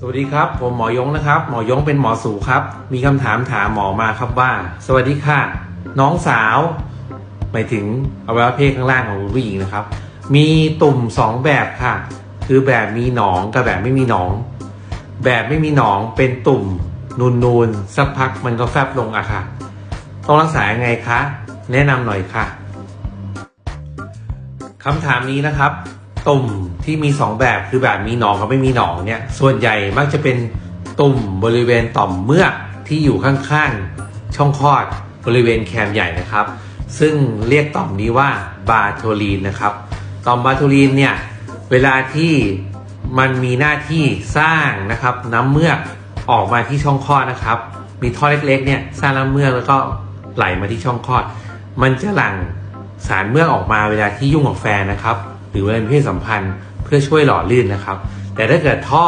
สวัสดีครับ ผมหมอยงนะครับ หมอยงเป็นหมอสูครับ มีคำถามถามหมอมาครับว่า สวัสดีค่ะ น้องสาวหมายถึงอวัยวะเพศข้างล่างของผู้หญิงนะครับ มีตุ่มสองแบบค่ะ คือแบบมีหนองกับแบบไม่มีหนอง แบบไม่มีหนองเป็นตุ่มนูนๆสักพักมันก็แฟบลงอะค่ะ ต้องรักษายังไงคะ แนะนำหน่อยค่ะคำถามนี้นะครับ ตุ่มที่มีสองแบบคือแบบมีหนองกับไม่มีหนองเนี่ยส่วนใหญ่มักจะเป็นตุ่มบริเวณต่อมเมือกที่อยู่ข้างๆ ช่องคลอดบริเวณแคมใหญ่นะครับ ซึ่งเรียกต่อมนี้ว่าบาโทลีนนะครับ ต่อมบาโทลีนเนี่ยเวลาที่มันมีหน้าที่สร้างนะครับน้ำเมือกออกมาที่ช่องคลอดนะครับ มีท่อเล็กๆเนี่ยสร้างน้ำเมือกแล้วก็ไหลมาที่ช่องคลอด มันจะหลั่งสารเมือกออกมาเวลาที่ยุ่งกับแฟนนะครับ หรือเวลามีเพศสัมพันธ์เพื่อช่วยหล่อลื่นนะครับ แต่ถ้าเกิดท่อ